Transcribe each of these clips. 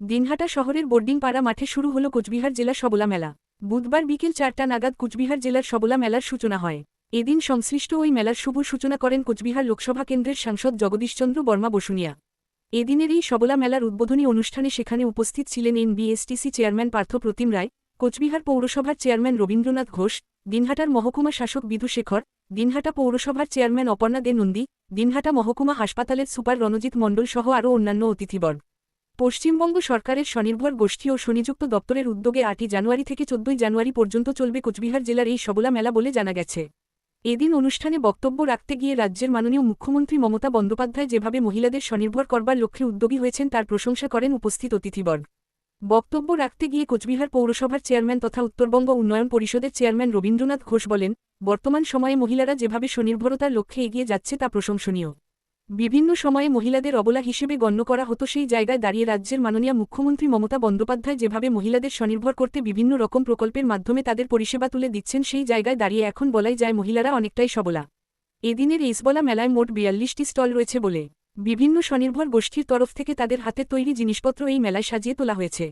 দিনহাটা শহরের বোর্ডিংপাড়া মাঠে শুরু হল কোচবিহার জেলা সবলা মেলা। বুধবার বিকেল চারটা নাগাদ কোচবিহার জেলার সবলা মেলার সূচনা হয়। এদিন সংশ্লিষ্ট ওই মেলার শুভ সূচনা করেন কোচবিহার লোকসভা কেন্দ্রের সাংসদ জগদীশচন্দ্র বর্মা বসুনিয়া। এদিনের এই সবলা মেলার উদ্বোধনী অনুষ্ঠানে সেখানে উপস্থিত ছিলেন এনবিএসটিসি চেয়ারম্যান পার্থ প্রতিম রায়, কোচবিহার পৌরসভার চেয়ারম্যান রবীন্দ্রনাথ ঘোষ, দিনহাটার মহকুমা শাসক বিধু শেখর, দিনহাটা পৌরসভার চেয়ারম্যান অপর্ণা দে নন্দী, দিনহাটা মহকুমা হাসপাতালের সুপার রণজিৎ মণ্ডল সহ আরও অন্যান্য অতিথিবর্গ। পশ্চিমবঙ্গ সরকারের স্বনির্ভর গোষ্ঠী ও সুনিযুক্ত দপ্তরের উদ্যোগে আটই জানুয়ারি থেকে চোদ্দই জানুয়ারি পর্যন্ত চলবে কোচবিহার জেলার এই সবলা মেলা বলে জানা গেছে। এদিন অনুষ্ঠানে বক্তব্য রাখতে গিয়ে রাজ্যের মাননীয় মুখ্যমন্ত্রী মমতা বন্দ্যোপাধ্যায় যেভাবে মহিলাদের স্বনির্ভর করবার লক্ষ্যে উদ্যোগী হয়েছেন তার প্রশংসা করেন উপস্থিত অতিথিবর্গ। বক্তব্য রাখতে গিয়ে কোচবিহার পৌরসভার চেয়ারম্যান তথা উত্তরবঙ্গ উন্নয়ন পরিষদের চেয়ারম্যান রবীন্দ্রনাথ ঘোষ বলেন, বর্তমান সময়ে মহিলারা যেভাবে স্বনির্ভরতার লক্ষ্যে এগিয়ে যাচ্ছে তা প্রশংসনীয়। বিভিন্ন সময়ে মহিলাদের অবলা হিসেবে গণ্য করা হতো সেই জায়গায় দাঁড়িয়ে রাজ্যের মাননীয় মুখ্যমন্ত্রী মমতা বন্দ্যোপাধ্যায় যেভাবে মহিলাদের স্বনির্ভর করতে বিভিন্ন রকম প্রকল্পের মাধ্যমে তাদের পরিষেবা তুলে দিচ্ছেন, সেই জায়গায় দাঁড়িয়ে এখন বলাই যায় মহিলারা অনেকটাই সবলা। এদিনের ইসবলা মেলায় মোট বিয়াল্লিশটি স্টল রয়েছে বলে বিভিন্ন স্বনির্ভর গোষ্ঠীর তরফ থেকে তাদের হাতে তৈরি জিনিসপত্র এই মেলায় সাজিয়ে তোলা হয়েছে।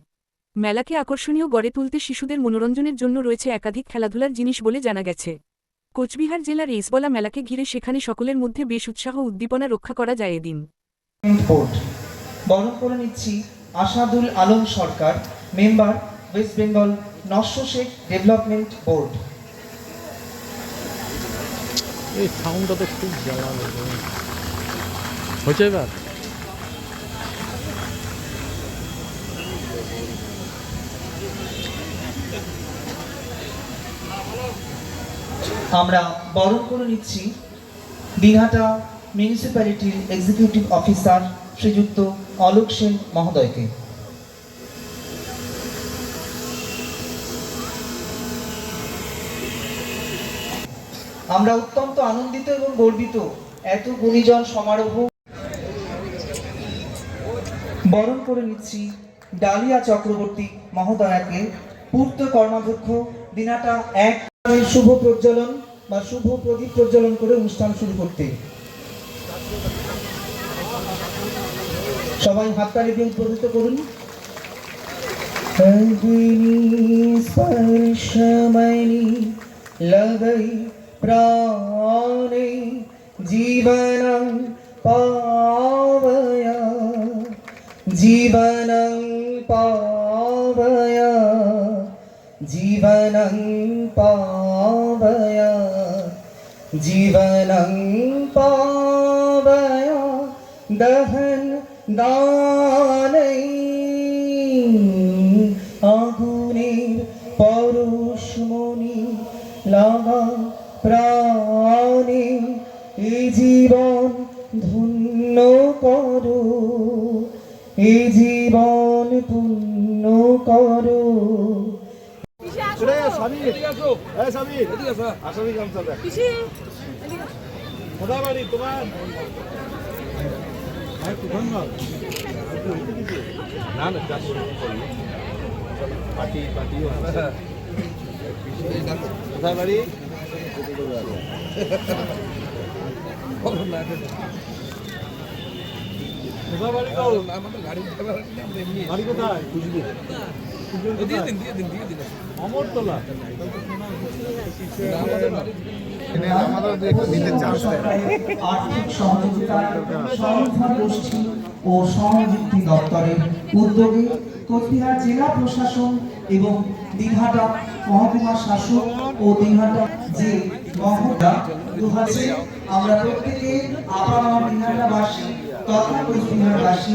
মেলাকে আকর্ষণীয় গড়ে তুলতে শিশুদের মনোরঞ্জনের জন্য রয়েছে একাধিক খেলাধুলার জিনিস বলে জানা গেছে। কোচবিহার জেলার ইসবলা মেলাকে ঘিরে সেখানে সকলের মধ্যে বেশ উৎসাহ উদ্দীপনা রক্ষা করা যায় এদিন। বোর্ড বরণ করে নিচ্ছি Asadul Alam Sarkar member West Bengal Nasya Sheikh development board এই সাউন্ডটা তো খুব জ্বালা হচ্ছে এবার? আমরা বরণ করে নিচ্ছি। দিনহাটা মিউনিসিপ্যালিটির এক্সিকিউটিভ অফিসার শ্রীযুক্ত অলোক সেন মহোদয়কে। আমরা অত্যন্ত আনন্দিত এবং গর্বিত এত গুণীজন সমারোহ বরণ করে নিচ্ছি ডালিয়া চক্রবর্তী মহোদয়াকে। পূর্ত কর্মাধ্যক্ষ দিনাটা এক শুভ প্রজ্বলন বা শুভ প্রদীপ প্রজ্বলন করে অনুষ্ঠান শুরু করতে। সবাই হাততালি দিয়ে উদ্বোধিত করুন। অগ্নি স্পর্শমণি লগৈ প্রাণে জীবনং পাবয়। জীবনং পাবয়। জীবনং পাবয়। জীবনং পাবয় দহন দানৈ আগুনের পরশমণি লাগা প্রাণে এ জীবন ধন্য করো এ জীবন পূর্ণ কোথায় বাড়ি বাড়ি কোথায়? সহযোগিতা গোষ্ঠী ও সহযুক্তি দপ্তরের উদ্যোগে কোচবিহার জেলা প্রশাসন এবং দিনহাটা মহকুমা শাসক ও দিনহাটা যে মহকুমা দু আমরা প্রত্যেকে আবার আমার দিনহাটাবাসী তথা কোচবিহারবাসী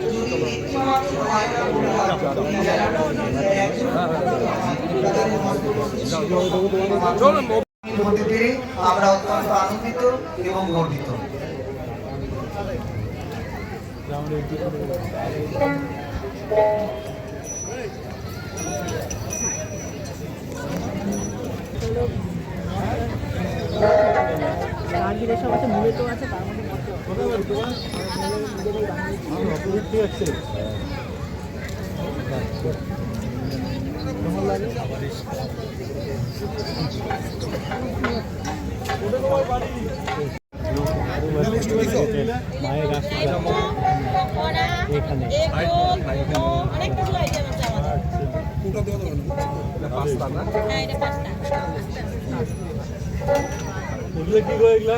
হতে পেরে আমরা অত্যন্ত আনন্দিত এবং গর্বিত। রাগিরে সব আছে মূলত আছে তার মধ্যে এখানে। অনেক কিছু আইটেম আছে হ্যাঁ এটা এগুলো কি গো এগুলা?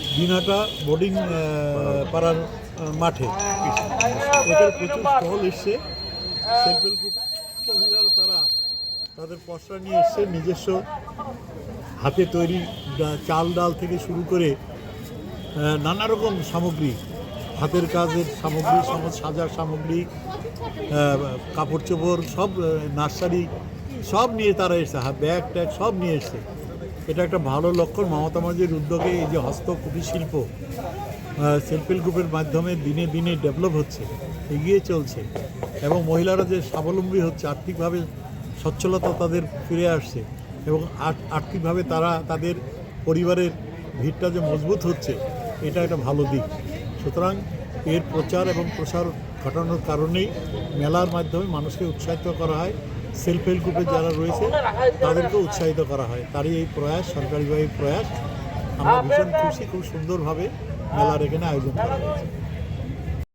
দিনাটা বোর্ডিং পাড়ার মাঠে। এখানে প্রচুর স্টল এসছে। তারা তাদের পসরা নিয়ে এসছে, নিজস্ব হাতে তৈরি চাল ডাল থেকে শুরু করে নানা রকম সামগ্রী, হাতের কাজের সামগ্রী সাজার সামগ্রী কাপড় চোপড়, সব নার্সারি, সব নিয়ে তারা এসছে। ব্যাগ ট্যাগ সব নিয়ে এসছে। এটা একটা ভালো লক্ষণ। মমতা মাঝির উদ্যোগে এই যে হস্ত কুটির শিল্প হেল্প গ্রুপের মাধ্যমে দিনে দিনে ডেভেলপ হচ্ছে, এগিয়ে চলছে এবং মহিলারা যে স্বাবলম্বী হচ্ছে, আর্থিকভাবে সচ্ছলতা তাদের ফিরে আসছে এবং আর্থিকভাবে তারা, তাদের পরিবারের ভিড়টা যে মজবুত হচ্ছে, এটা একটা ভালো দিক। সুতরাং এর প্রচার এবং প্রসার ঘটানোর কারণেই মেলার মাধ্যমে মানুষকে উৎসাহিত করা হয়। সেলফ হেল্প গ্রুপের যারা রয়েছে, তাদেরকে উৎসাহিত করা হয়। তারই এই প্রয়াস, সরকারিভাবে প্রয়াস। আমরা ভীষণ খুশি, খুব সুন্দরভাবে মেলার এখানে আয়োজন করা হয়েছে।